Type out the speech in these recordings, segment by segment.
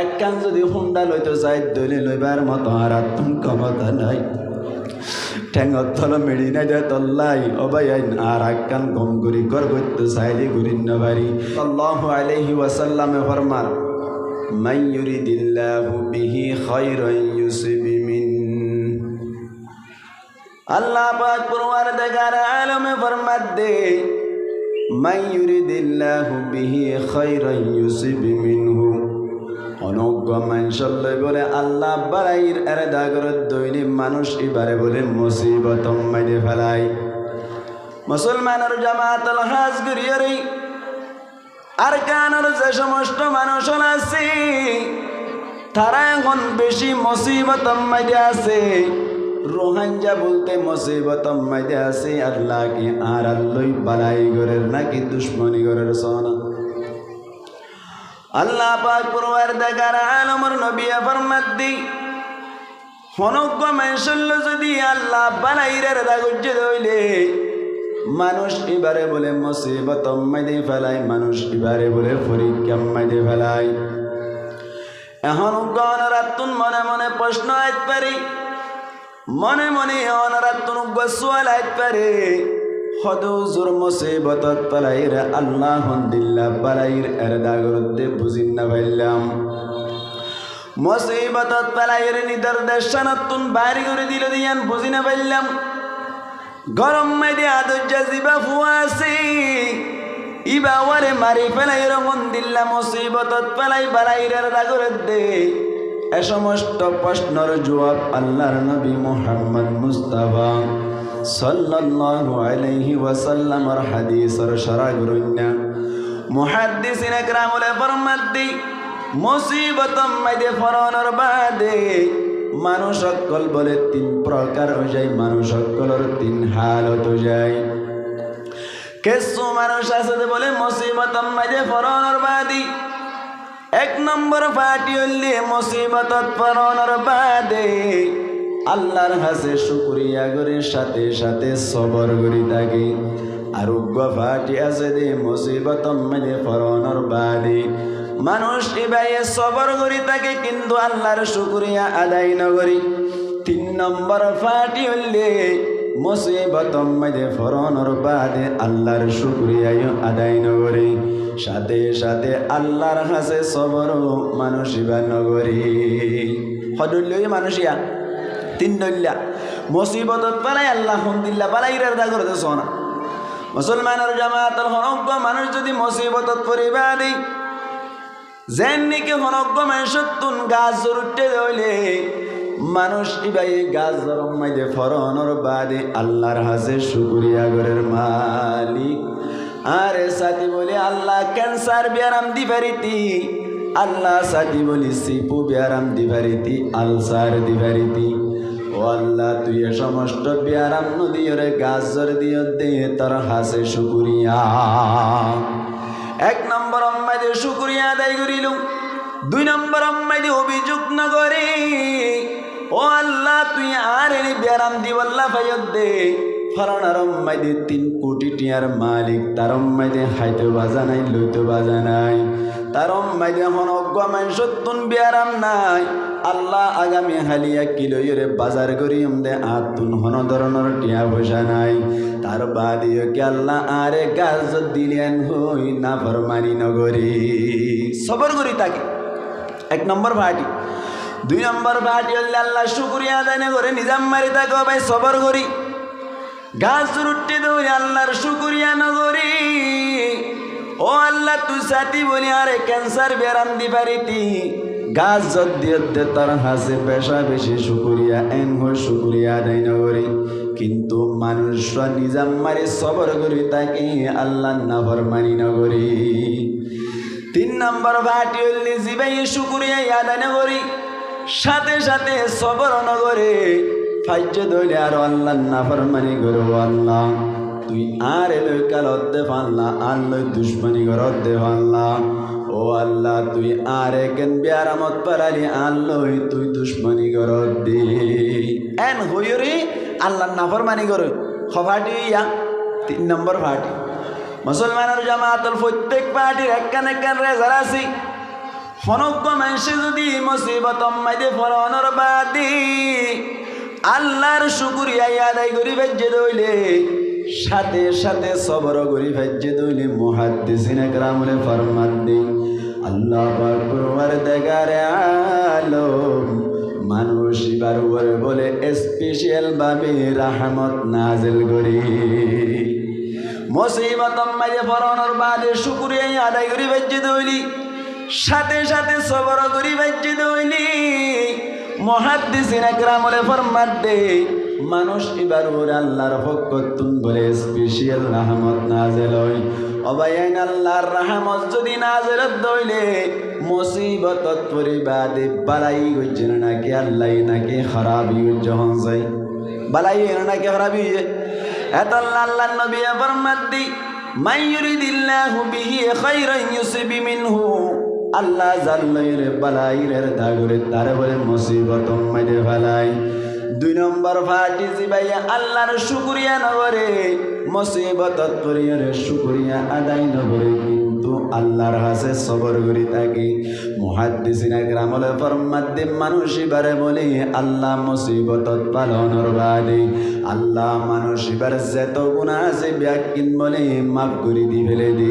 একখান যদি হুন্ডা লইতে চাই দলি লইবার মতো আর ক্ষমতা নাই। ঠেঙত থল মেড়ি নাই দে তল্লাই, অবাই আইন আর একখান গম গুরি গর করতে চাইলে গুরিন নবারি আল্লাহু আলাইহি ওয়াসাল্লামে ফরমান মান ইউরিদিল্লাহু বিহি খায়রান ইউসিব মিন। আল্লাহ পাক পরওয়ার দেগার আলমে ফরমাত দে ইউরিদিল্লাহু বিহি খায়রান ইউসিব মিনহু অনজ্ঞ মানুষলে বলে আল্লাহ বারাইর এরে দাগর দৈনিক মানুষ এবারে বলে মুসিবত মাইদে ফেলাই। মুসলমানের জামাতল হাজ গরিয়রি আর কানের যে সমস্ত মানুষ আছে, তারা এখন বেশি মুসিবত মাইদে আছে। রোহাঞ্জা বলতে মুসিবত মাইদে আছে, আল্লাহ কি আর আল্লই বালাই গরের নাকি দুশ্মনী গরের সনা আল্লাহ পাক পরওয়ার দেখার আলমর নবী ফরমাত দি হনজ্ঞ মেশল্য যদি আল্লাহ বানাইরের দাগুজ্য দইলে মানুষ এবারে বলে, মুসিবত মাইদে ফেলাই, মানুষ এবারে বলে পরীক্ষা মাইদে ফেলাই। এখন গণরাতুন মনে মনে প্রশ্ন আইত পারি, মনে মনে অনরাতুন গোসওয়াল আইত পারে হদুজুর মুসিবতত পালাইর আল্লাহ হন্দিল্লা পালাইর, এর দাগরতে বুঝিন না পাইলাম মুসিবতত পালাইর নিদর্দেশনাতুন বাড়ি করে দিল দিয়ান, বুঝি না পাইলাম গরম মাইদে আদর্যা জিবা ফুয়াছি ইবা ওয়ারে মারি ফেলাই রঙন দিল্লা মুসিবতত পালাই বালাইর এর দাগরত দে এ সমস্ত প্রশ্নর জবাব আল্লাহর নবী মোহাম্মদ মুস্তাফা। সাল্লাল্লাহু আলাইহি ওয়াসাল্লামর হাদিসর শরাগুরুন্না মুহাদ্দিসিন একরামুল ফরমাদ্দি, মুসিবতম মাইদে ফরনর বাদে মানুষ সকল বলে তিন প্রকার হয়ে যায়, মানুষ সকলের তিন হালত যায়। কিছু মানুষ আছে বলে মুসিবতম মাইদে ফরনর বাদি। এক নম্বর পার্টি হইলে মুসিবতত ফরনর বাদে। আল্লাহর হাসে শুক্রিয়া করে, সাথে সাথে সবর করি থাকে আরোগ্য ফাটি আছে দে মুসিবত মেলে ফরনর বাদে মানুষ এবাইয়ে সবর করি থাকে কিন্তু আল্লাহর শুক্রিয়া আদায় নগরি তিন নম্বর ফাটি হইলে মুসিবত মেলে ফরনর বাদে আল্লাহর শুক্রিয়া আদায় নগরি সাথে সাথে আল্লাহর হাসে সবর মানুষ ইবা নগরী সদুল্য মানুষিয়া তিন দল্যা মুসিবতত পালাই আল্লাহ হন্দিল্লা পালাই রেদা করতে সোনা। মুসলমানের জামাতের হনজ্ঞ মানুষ যদি মুসিবতত পরিবা দেই যেন নাকি হনজ্ঞ মানুষের তুন গাছ জরুটে দইলে মানুষ ইবাই গাছ জরম মাইদে ফরনর বাদে আল্লাহর হাসে শুকুরিয়া গরের মালিক। আরে সাথী বলি, আল্লাহ ক্যান্সার বিয়ারাম দি পারিতি, আল্লাহ সাথী বলি, সিপু বিয়ারাম দি পারিতি, আলসার দি পারিতি। ও আল্লাহ, তুই এ সমস্ত বিয়ারাম নদীরে গাছর দিও দে, তোর হাসে শুকুরিয়া। এক নম্বর আম্মাইদে শুকুরিয়া আদায় করিল। দুই নম্বর আম্মাইদে অভিযোগ না করে, ও আল্লাহ, তুই আর এনে বিয়ারাম দি আল্লাহ ফাইয়ত দে। ফলানার আম্মাইদে তিন কোটি টিয়ার মালিক, তার আম্মাইদে হাইতে বাজা নাই, লইতে বাজা নাই। তার আম্মাইদে হন অজ্ঞ মানুষত্তুন বিয়ারাম নাই। আল্লাহ আগামী হালিয়া কিলোরে বাজার করি দে আতুন হন ধরনের টিয়া পয়সা নাই। তার বাদিও কি আল্লাহ আরে গাছ দিলেন হই না ফরমানি নগরী। সবর করি তাকে। এক নম্বর ভাটি। দুই নম্বর ভাটি হলে আল্লাহ শুকুরিয়া আদায় করে নিজাম মারি থাকো ভাই, সবর করি। গাছ রুটি দৌড়ি আল্লাহর শুকুরিয়া নগরী ও আল্লাহ, তুই সাথী বলি, আরে ক্যান্সার বেরাম দি পারিতি। গাছ যদ দিয়ে তার হাসে পেশা বেশি, শুকুরিয়া, এন হয়ে শুকুরিয়া আদায় নগরী কিন্তু মানুষরা নিজাম মারি সবর করি, তাকে আল্লাহ না ফরমানি নগরী তিন নম্বর ভাটি হইলে জিবাই শুকুরিয়া আদায় নগরী সাথে সাথে সবর নগরে ফাইজ ধরে আর আল্লাহ না ফরমানি করো আল্লাহ। তুই আর এলো কালত দে ফাল্লা, আর লই দুশ্মনী ঘরত দে ফাল্লা। ও আল্লাহ, তুই আর কেন বিয়ারামত পারালি আর লই তুই দুশ্মনী ঘরত দে এন হইরে আল্লাহ না ফরমানি করো খফাটি ইয়া, তিন নম্বর ফাটি মুসলমানের জামাতল প্রত্যেক পার্টির একখান একখান রেজার আছে। হনজ্ঞ মানুষে যদি মুসিবত মাইদে ফলনের বাদি, আল্লাহর শুকুরিয়াই আদায় করি ভেজে দইলে সাথে সাথে সবর করি ভেজে দইলে মুহাদ্দিসিনে গ্রামলে ফরমান দিই আল্লাহ পরওয়ার দেগারে আলম। মানুষ এবার বলে, স্পেশাল ভাবে রাহমত নাজিল করি। মুসিবত মাঝে ফরনের বাদে শুকুরিয়াই আদায় করি ভেজে দইলি সাথে সাথে সবর করি ভেজে দইলি মহাদ্দিসিন একরামলে ফরমাত দে মানুষ এবার ওর আল্লাহর ফকতুন বলে স্পেশাল রাহমত নাজেল হয়। অবায়ান আল্লাহর রাহমত যদি নাজেল দইলে মুসিবত পরিবাদে বালাই গজ্জেন নাকি আল্লাহ নাকি খারাপই যখন যাই বালাই নাকি খারাপই এত আল্লাহ নবী ফরমাত দি মাইয়ুরিদিল্লাহু বিহি খাইরান ইউসিবি মিনহু। আল্লাহ জাল্লাইরে বালাইরের দাগরে তারে বলে মুসিবত মাইদে ফেলাই। দুই নম্বর ফাটি জিবাইয়া আল্লাহর শুকরিয়া নগরে, মুসিবত পরিয়ারে শুকরিয়া আদায় নগরে, কিন্তু আল্লাহর হাসে সবর করি থাকি। মুহাদ্দিসিনা গ্রামলে ফরমাদ্দে মানুষ এবারে বলে, আল্লাহ মুসিবত পালনের বাদে। আল্লাহ মানুষ এবার যেত গুণা আছে ব্যাকিন বলে, মাফ করে দি ফেলে দি।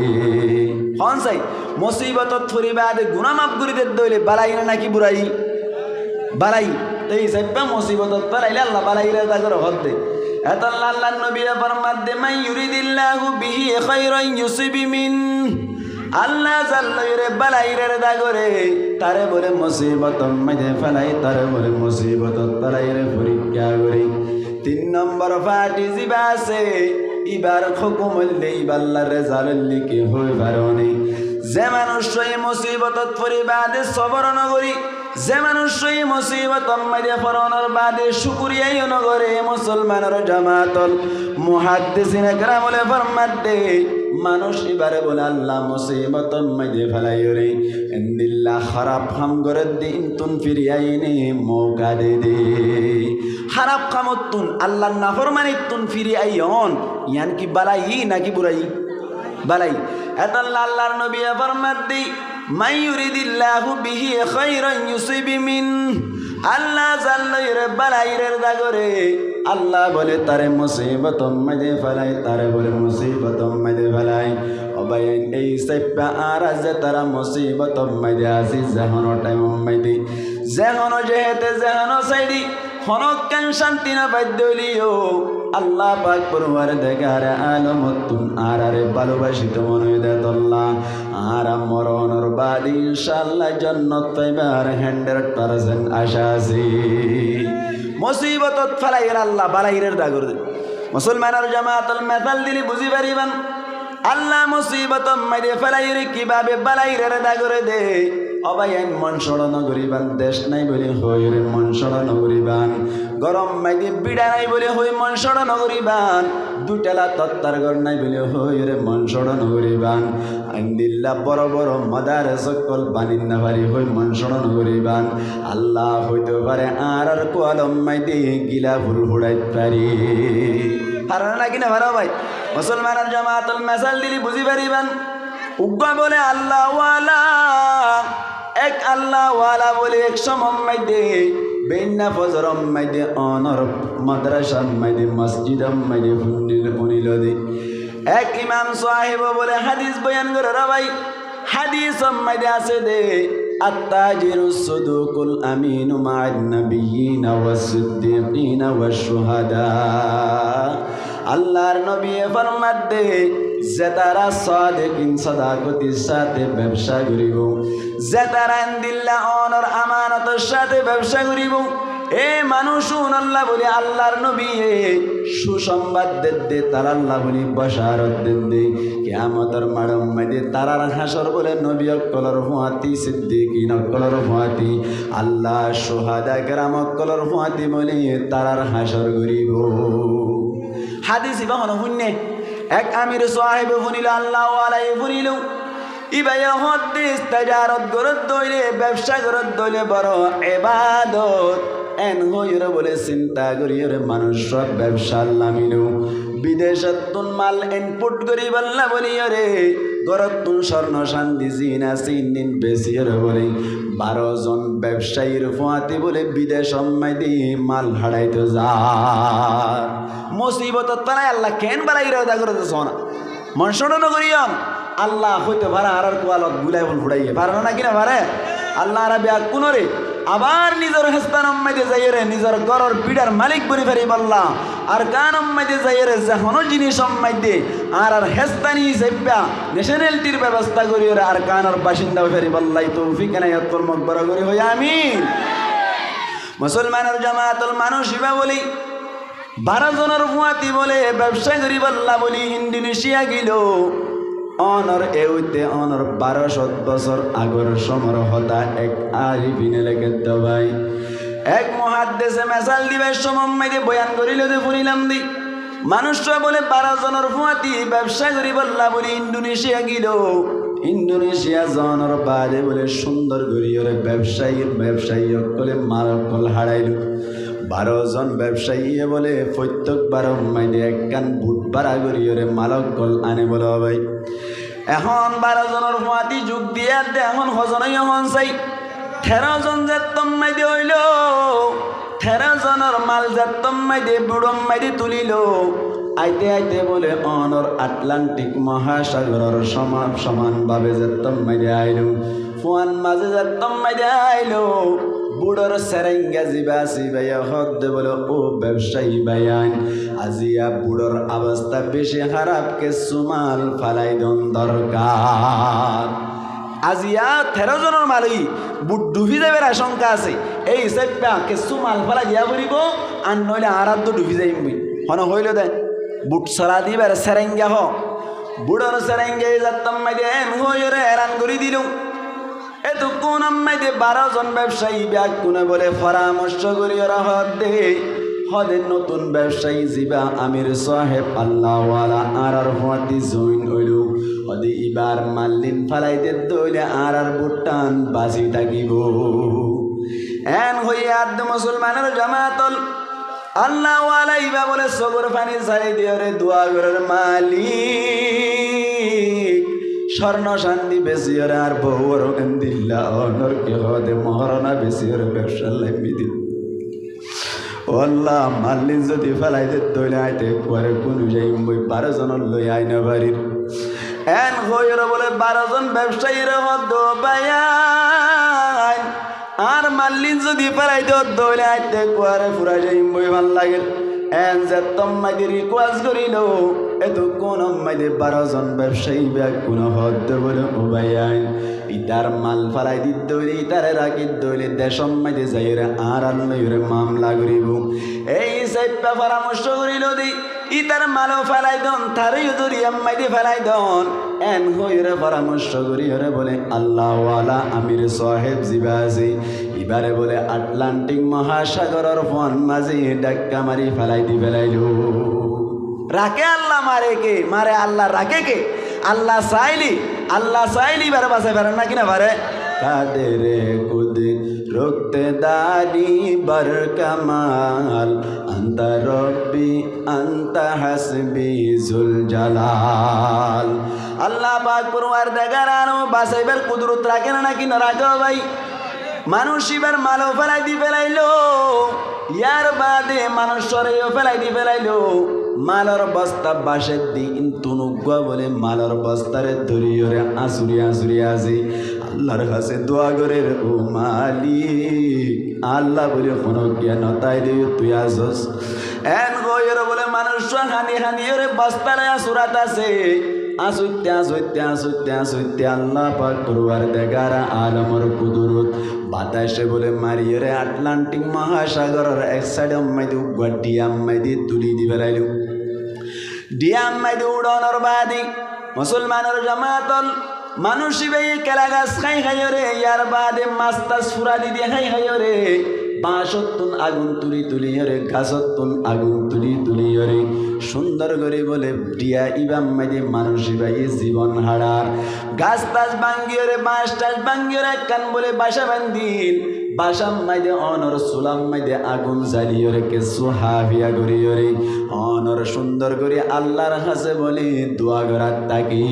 হন চাই মুসিবত থরি বাদে গুণা মাফ করে দে দইলে বালাই নাকি বুড়াই? বালাই, এই সাইপা মুসিবত পালাইলে আল্লাহ বালাইরে দাগর হদ দে। এত আল্লাহ আল্লাহ নবী ফরমাত দে মাই ইউরিদিল্লাহু বিহি খাইরান ইউসিবি মিন। আল্লাহ জাল্লাইরে বালাইরে দাগরে তারে বলে মুসিবত মাঝে ফেলাই, তারে বলে মুসিবত তারাইরে পরীক্ষা করি। তিন নম্বর ফাটি জিবা আছে, ইবার খকুমল্লে ইবাল্লার রেজাল্লি কি হই পারনি যে মানুষ এই মুসিবতত পরিবাদে সবর নগরী যে মানুষ এই মুসিবত মাইদে ফরনের বাদে শুকুরিয়াই নগরে মুসলমানের জামাতল। মুহাদ্দিসিন একরামলে ফরমাত দে, মানুষ এবারে বলে, আল্লাহ মুসিবত মাইদে ফেলাই রে। এন্দিল্লা খারাপ কাম করে দিন তুন ফিরিয়াই নে, মৌকা দে দে। খারাপ কামত তুন আল্লাহ নাফরমানি তুন ফিরি আইয়ন ইয়ান কি বালাই নাকি বুড়াই? বালাই। এত আল্লাহর নবী ফরমাত মাই ইউরিদিল্লাহু বিহি খাইরান ইউসিবি মিন, আল্লাহ জাল্লাইরে বালাইরের দাগরে আল্লাহ বলে তারে মুসিবত মাঝে ফেলাই, তারে বলে মুসিবত মাঝে ফেলাই। অবায়ন এই সাইপা আর যে তারা মুসিবত মাঝে আসি যেহন টাইম মাইদি। যেহন যেহেতে যেহন সাইডি হনকান শান্তি না বাদ্যলিও আল্লাহ পাক পরবার দেখার আলমতুন আর আরে ভালোবাসিত মনে দেতল্লা আর মরণর বাদ ইনশাল্লাহ জন্নত পাইবার হান্ড্রেড পার্সেন্ট আশা আছে। মুসিবতত ফেলাইর আল্লাহ বালাইরের দাগর মুসলমানের জামাতল মেথাল দিলি বুঝি পারিবান। আল্লাহ মুসিবত মাইরে ফেলাইর কীভাবে বালাইরের দাগরে দে? অবায়ন মন সড়ন করিবান, দেশ নাই বলে হই রে মন সড়ন করিবান। গরম মাইদে বিড়া নাই বলে হই মন সড়ন করিবান। দুটেলা তত্তার ঘর নাই বলে হই রে মন সড়ন করিবান। আইন্দিল্লা বড় বড় মদার সকল বানিন না পারি হই মন সড়ন করিবান। আল্লাহ হইতে পারে আর আর কোয়ালম মাইদে গিলা ফুল ফুড়াই পারি। হারানা নাকি না ভালো ভাই? মুসলমানের জামাতল মেসাল দিলি বুঝি পারিবান? উগ্গা বলে, আল্লাহ ওয়ালা এক আল্লাহ ওয়ালা বলে এক সময় দে বেন্না ফজর মাইদে অনর মাদ্রাসা মাইদে মসজিদ মাইদে ফুন্নিল ফুনিল দে এক ইমাম সাহেব বলে হাদিস বয়ান করে রাবাই হাদিস মাইদে আছে দে التاجر الصدوق الأمين مع النبيين والصديقين والشهداء আল্লাহর নবী ফরমাত দে যে তারা সাদেকিন সদাকতির সাথে ব্যবসা করিব যে তারা দিল্লা অনর আমানতের সাথে ব্যবসা করিব। এ মানুষ আল্লাহ বলি, আল্লাহর নবী সুসংবাদ দে দে, তার আল্লাহ বলি বসারত দে দে। কেমতর মাড়ম মাইদে তারার হাসর বলে নবী অকলর হুয়াতি, সিদ্দিকিন অকলর হুয়াতি, আল্লাহ সোহাদা গ্রাম অকলর হুয়াতি বলে তারার হাসর করিব। হাদিস ইবা হন শুনে এক আমির সাহেব শুনিল আল্লাহ আলাই শুনিল ইবাই হদিস, তাজারত গরত দইলে ব্যবসা গরত দইলে বড় এবাদত এন হইরে বলে, চিন্তা করিরে মানুষ, সব ব্যবসা লামিল বিদেশত তুন মাল ইনপুট করি বললা বলিয়রে গরত তুন স্বর্ণ, শান্তি, জিনা চিনিন বেশি বলে। বারো জন ব্যবসায়ীর ফুয়াতে বলে, বিদেশ সম্মাই দিয়ে মাল হারাইতে যা মুসিবত তারাই আল্লাহ কেন বালাই রদা করে তো সোনা মনসন নগরিয়ন আল্লাহ হইতে পারে আর কোয়ালত গুলাই বল ফুড়াইয়ে। পারে না কিনা পারে? আল্লাহ আর ব্যাগ কোনরে আবার নিজের হেস্তান আম্মাইতে যাইরে নিজের ঘরের পিডার মালিক বনি ফেরি বললা আর কান আম্মাইতে যাইরে যেহনো জিনিস আম্মাইতে আর আর হেস্তানি সেব্যা ন্যাশনালিটির ব্যবস্থা করি আর কানের বাসিন্দা ফেরি বললাই তৌফিক নাই তোর মকবর করি হই, আমিন। মুসলমানের জামাতল মানুষ ইবা বলি, বারো জনের ফুয়াতি বলে, ব্যবসা করি বললা বলি, ইন্দোনেশিয়া গিল। অনর এউতে অনর বারোশো বছর আগর সমর হতা এক আরিফিনে লেগে দবাই। এক মহাদ্দেশে মেসাল দিবের সময় বয়ান করিল যে ফুরিলাম দি। মানুষরা বলে বারো জনের ফুয়াতি, ব্যবসা করি বললা বলি ইন্দোনেশিয়া গিল। ইন্দোনেশিয়া জনের বাদে বলে সুন্দর গরিয়রে ব্যবসায়ী ব্যবসায়ী অকলে মারকল হারাইল। বারো জন ব্যবসায়ী বলে, প্রত্যেক বারো মাইনে এক কান বুট বাড়া গরিয়রে মালক কল আনে বলে ভাই এখন বারো জনের ফুয়াতি যুগ দিয়ে এখন হজনই এখন চাই। তেরো জন যে তম্মাই দিয়ে হইল তেরো জনের মাল যে তম্মাই দিয়ে বুড়ম মাইদি তুলিল। আইতে আইতে বলে, অনর আটলান্টিক মহাসাগরের সমান সমানভাবে যে তম্মাই দিয়ে আইল ফুয়ান মাঝে যে তম্মাই দিয়ে আইল বুড়োর সেরেঙ্গা জিবা সিবাইয়া হদ্দে বলে, ও ব্যবসায়ী বায়ান, আজিয়া বুড়োর অবস্থা বেশি খারাপ, কে সুমাল ফালাই দন দরকার। আজিয়া তেরো জনের মালি বুট ডুবি যাবার আশঙ্কা আছে। এই হিসাবটা কেসু মাল ফালা দিয়া করিব আর নইলে আর আর তো ডুবি যাইম বই। হন হইল দে বুট সরা দিবার সেরেঙ্গা হ। বুড়োর সেরেঙ্গে যাত্তাম মাইদে হইরে হেরান করি দিলুম। এত কোন আম্মাইতে বারো জন ব্যবসায়ী ব্যাগ কোনে বলে, পরামর্শ করি ওরা হদ দে। হদের নতুন ব্যবসায়ী জিবা আমির সাহেব, আল্লাহওয়ালা আর আর হদি জইন হইল। হদি ইবার মাল্লিন ফালাইতে দইলে আর আর বুটান বাজি থাকিব। এন হইয়া আদ মুসলমানের জামাতল আল্লাহওয়ালা ইবা বলে সগর পানি ছাড়ি দিয়ে দোয়া ঘরের মালিক। স্বর্ণ শান্তি বেশি আর বউর দিল্লা। অনর কে হদে মহারণা বেশি ওরে ব্যবসার লাইবি দিল আল্লাহ মাল্লিন যদি ফেলাইতে তৈলে আইতে পরে কোন যাই বই বারো জনের লই আইনা বাড়ির। এন হইর বলে বারো জন ব্যবসায়ীর হদ বায়ান। আর মাল্লিন যদি ফেলাইতে দইলে আইতে কুয়ারে ফুরা যাই বই ভালো লাগে। এন যে তম্মাইদের রিকোয়াজ করিল এত কোন মাইদে বারো জন ব্যবসায়ী ব্যাগ কোন হদ বলে উবাইয়াই। ইতার মাল ফালাই দিত ইতারে রাখি দইলে দেশম মাইদে যাইরে আর আল্লাহরে মামলা করিব। এই সাইপা পরামর্শ করিল দি, ইতার মালও ফেলাই দন, তারই দরিয়াম মাইদে ফেলাই দন। এন হইরে পরামর্শ করি, হরে বলে, আল্লাহওয়ালা আমির সাহেব জিবাজি। এবারে বলে, আটলান্টিক মহাসাগরের ফোন মাঝে ডাক্কা মারি ফেলাই দি ফেলাইল। রাকে আল্লাহ মারে কে? মারে আল্লাহ রাকে কে? আল্লাহ চাইলি আল্লাহ চাইলি বারে বাসে পারে না কিনা পারে কাদের কুদিন রুখতে দাড়ি বর কামাল, আন্ত রব্বি, আন্ত হাসবি জুল জালাল। আল্লাহ পাক পরওয়ার দেগার আনো বাসাইবার কুদরত রাখে না নাকি না রাখো ভাই? মানুষ এবার মালও ফেলাই দি ফেলাইলো, ইয়ার বাদে মানুষ সরেও ফেলাই দি ফেলাইলো। মালর বস্তা বাসের দিন তুনুগ্য বলে মালর বস্তারে ধরিয়রে আসুরি আসুরি আসি আল্লাহর কাছে দোয়া করে ও মালিক। আল্লাহ বলে, কোনো জ্ঞান তাই দিও তুই আসস। এন গইর বলে মানুষ হানি হানি ওরে বস্তারে আসুরাত আছে। আসুতে আসুতে আসুতে আসুতে আল্লাহ পাক করবার দেগারা আলমর কুদুরত। বাতাসে বলে মারিয়ে রে আটলান্টিক মহাসাগরের এক সাইড আম্মাইদি উগ্র ডিয়াম্মাইদি তুলি দি বেড়াইল ডিয়াম্মাইদি উড়ানোর বাদি, মুসলমানের জামাতল মানুষ বেই কেলা গাছ খাই খাই রে ইয়ার বাদে মাছ তাছ ফুরা দি দিয়ে খাই খাই রে বাঁশতুন আগুন তুলি তুলি রে গাছতুন আগুন তুলি তুলি রে সুন্দর করে বলে ডিয়া ইবাম মাইদে মানুষ ইবাই জীবন হারার। গাছ টাছ ভাঙ্গিয়ে রে বাঁশ টাছ ভাঙ্গিয়ে রে কান বলে বাসা বান্ধিল বাসাম মাইদে অনর সুলাম মাইদে আগুন জ্বালিয়ে রে কেসু হাফিয়া করিও রে অনর সুন্দর করে আল্লাহর হাসে বলি দোয়া করার তাকি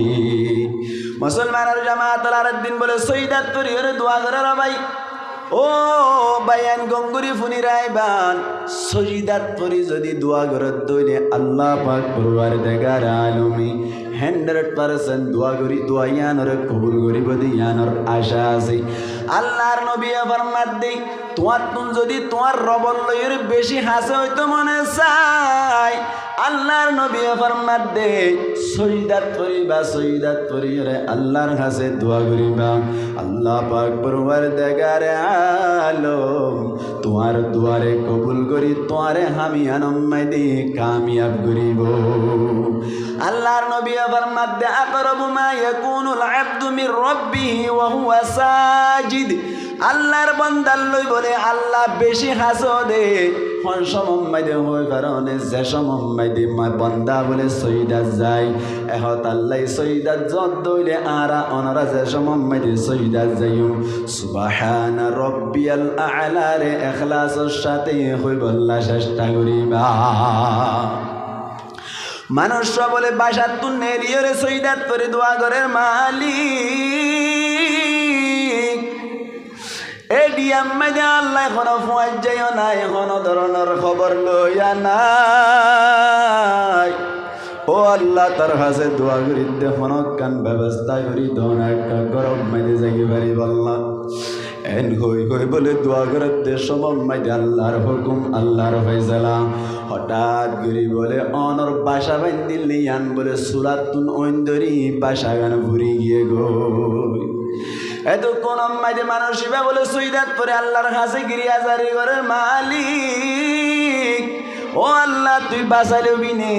মুসলমানের জামাত দিন বলে সৈদাত করিও রে দোয়া করার ভাই। ও বায়ান গঙ্গুরি ফুনি রাইবান সজিদাত পরি যদি দোয়া করত দইলে আল্লাহ পাক পরবার দেগার আলমি। হান্ড্রেড পার্সেন্ট দোয়া করি দোয়া ইয়ানর কবুল করিব ইয়ানর আশা আছে। আল্লাহর নবী আবার মাত দেই, তোমার তুম যদি তোমার রবর লইয়ের বেশি হাসে হইতো মনে চাই আল্লাহর নবী আবার মাত দে সইদাত করিবা সইদাত করিরে আল্লাহর হাসে দোয়া করিবা। আল্লাহ পাক পরবার দেগারে আলম তোমার দুয়ারে কবুল করি, তোমারে আমি আনম্মাই দি কামিয়াব করিব। আল্লাহর নবী আবার দে আকরাবু মা ইয়াকুনুল আব্দু মির রাব্বিহি ওয়া হুয়া সাজিদ। আল্লাহর বন্দার লই বলে, আল্লাহ বেশি হাসো দে। হন সমম্মাইদে, হই কারণে যে সমম্মাইদে মা বন্দা বলে সইদাত যায় এহত আল্লাহ সইদাত যত দইলে আরা অনরা যে সমম্মাইদে সইদাত যাইও সুবাহানা রব্বিয়াল আ'লা রে ইখলাসের সাথে হই বল্লা চেষ্টা করিবা। মানুষ বলে বাসার তুন নেরিয়রে সইদাত করে দোয়া ঘরের মালিক। এডি আম্মাইদে আল্লাহ এখনও ফুয়াই যাইও না এখনও ধরনের খবর লইয়া নাই। ও আল্লাহ, তার হাসে দোয়া করি, দেখুন, কান দোন একটা গরম মাইদে জাগি পারি এন হই হই বলে দোয়া করে, দেশ মাইদে আল্লাহর হুকুম, আল্লাহর ফয়সালা। হঠাৎ গরি বলে, অনর বাসা বান্দিল নিয়ান বলে, সুরাতুন ঐন্দরি বাসা গান ভুরি গিয়ে গই। এত কোন মাঝে মানুষ ইবা বলে সুইদাত পরে আল্লাহর হাসে গিরি আজারি ঘরের মালিক, ও আল্লাহ, তুই বাঁচালে বিনে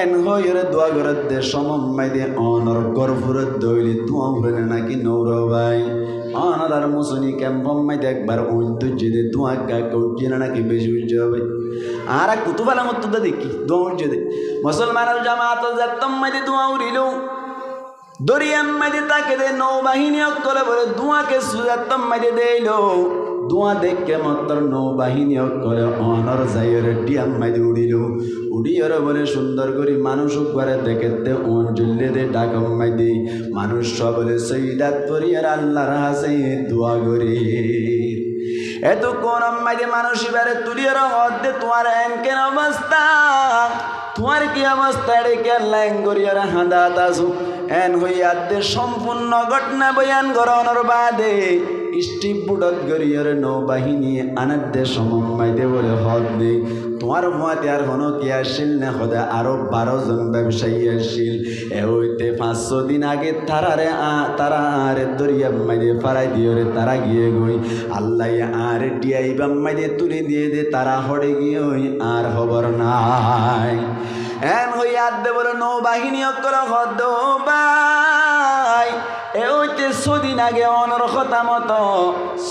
এন হইরে দোয়া ঘরের দে সমম্মাই দে অনর গর্ভরের দইলি তুয়া উড়ে নাকি নৌর ভাই। আর মুসনি ক্যাম্পম্মাই দে একবার ঐতিহ্য দে তুয়া কা কৌজি না নাকি বেশি উজ্জ হবে। আর কুতুবালা মতো দেখি, দোয়া উজ্জ দে। মুসলমানের জামাত যাত্তম্মাই দে তুয়া উড়িলেও দরিয়াম মাঝে তাকে দে, নৌবাহিনী অকলে বলে, দুয়াকে সুজাতম মাঝে দেইল। দুয়া দেখকে মাত্র নৌবাহিনী অকলে অনর যাইয়ের ডিয়াম মাঝে উড়িল। উড়িয়র বলে সুন্দর করে মানুষ করে দেখতে অঞ্জল্লে দে ডাকম মাইদে। মানুষ বলে, সৈদাত পরিয়ার আল্লাহর হাসে দোয়া করি। এত কোন মাঝে মানুষ এবারে তুলিয়ার হদ্দে তোমার এনকেন অবস্থা। তোমার কি অবস্থা রে কে লাইন করিয়ার হাঁদা তাসু এন হইয়াতে সম্পূর্ণ ঘটনা বয়ান গরণর বাদে স্টিপ বুটত গরিয়র নৌবাহিনী আনার দে সমম্মাইতে বলে হদ নেই তোমার ভুয়াতে আর হন কি আসিল না হদে আরও বারো জন ব্যবসায়ী আসিল। এ হইতে পাঁচশো দিন আগে তারারে তারা আরে দরিয়া মাইদে ফারাই দিও রে, তারা গিয়ে গই। আল্লাহ আর টিয়াই বাম্মাইদে তুলে দিয়ে দে, তারা হড়ে গিয়ে আর খবর নাই। এন হইয়া দে বলে নৌবাহিনী অকল হদ ভাই এ হইতে সদিন আগে অনর কথা মতো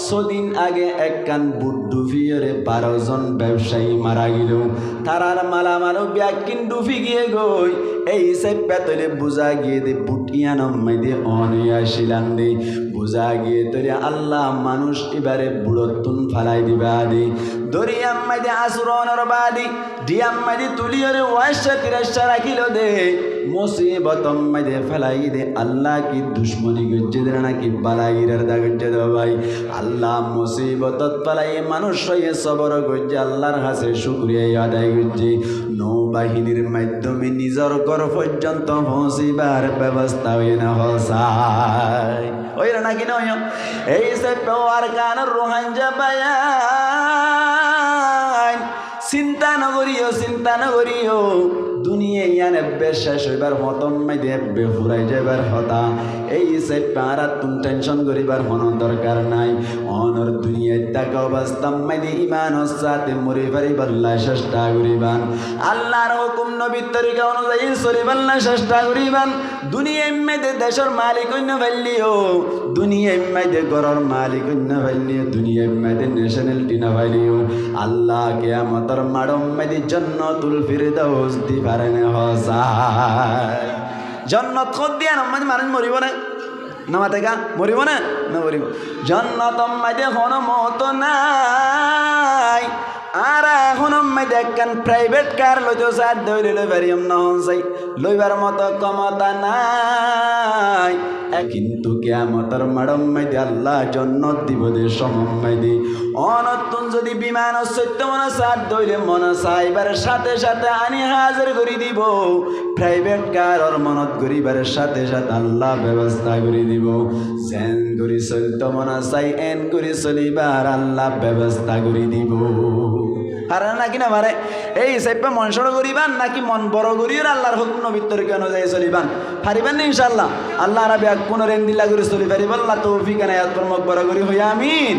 সদিন আগে এক কান বুট ডুবিয়ে বারো জন ব্যবসায়ী মারা গেল। তারার মালামাল ব্যাগকিন ডুবি গিয়ে গই। এই হিসেবে পেতলে বোঝা গিয়ে দে বুটিয়ান মাইদে অনে আসিলাম দে বুঝা গিয়ে তোরে আল্লাহ মানুষ এবারে বুড়তুন ফালাই দিবা দে। দরিয়াম মাইদে আসুরনর বাদি, ডিয়াম মাইদে তুলিয়রে ওয়াশা তিরাশা রাখিল দে। মুসিবত মাইদে ফেলাই দে, আল্লাহ কি দুশ্মনী গজ্জে দে নাকি বালাইরের দা গজ্জে দে ভাই? আল্লাহ মুসিবত ফেলাই মানুষ হয়ে সবর গজ্জে, আল্লাহর হাসে শুক্রিয়া আদায় গজ্জে নৌবাহিনীর মাধ্যমে নিজের ঘর পর্যন্ত পৌঁছিবার ব্যবস্থা হয়ে না হসায় ওই রে নাকি নয়? এই সে পেওয়ার কান রোহান যাবায়ান চিন্তা নগরীয় চিন্তা নগরিও দুনিয়া ইয়ানে শেষ হইবার মাইদে বেফুরাই যাইবার হতা। এই সে পারা তুম টেনশন করিবার নাই। অনর দুনিয়ায় টাকা অবস্থা মাইদে ইমান সাথে মরে চেষ্টা করিবান। আল্লাহর হুকুম নবীর অনুযায়ী চলিবার চেষ্টা করিবান। দুনিয়ায় মেয়েদের দেশের মালিক অন্য ফেললিও দুনিয়ায় মেয়েদের ঘরের মালিক অন্য ফেললিও দুনিয়ায় মেয়েদের ন্যাশনালিটি না ফেলিও আল্লাহ কে আমাদের মাডম মেয়েদের জন্য তুল দি পারে না হসায় জন্নত খোদ দিয়া নমাজ মানুষ মরিব না? নামা থেকে মরিব না? না মরিব। জন্নত মাঝে হন মত নাই। আর এখন মাঝে একখান প্রাইভেট কার লইতো সার দৌড়ে লই পারিম নহন চাই লইবার মতো ক্ষমতা নাই। কিন্তু কেয়ামতর মাডম মাইদি আল্লাহ জন্নত দিব দে, সমম মাইদি অনতুন যদি বিমান সত্য মনে সার দইলে মনে চাইবার সাথে সাথে আনি হাজির করে দিব। প্রাইভেট কার ওর মনত করিবার সাথে সাথে আল্লাহ ব্যবস্থা করে দিব। সেন করি চলত মনে চাই এন করে চলিবার আল্লাহ ব্যবস্থা করে দিব। আর নাকি না মারে? এই সাইপা মন সড় করিবান নাকি মন বড় করিও আল্লাহর হুকুম নবিত্তর কেন যাই চলিবান? পারিবেন না ইনশাল্লাহ আল্লাহ রাবে এক পুনরেন দিল্লা করে চলি পারিব আল্লাহ তৌফিক এনায়াত মক বড় করি হইয়া আমিন।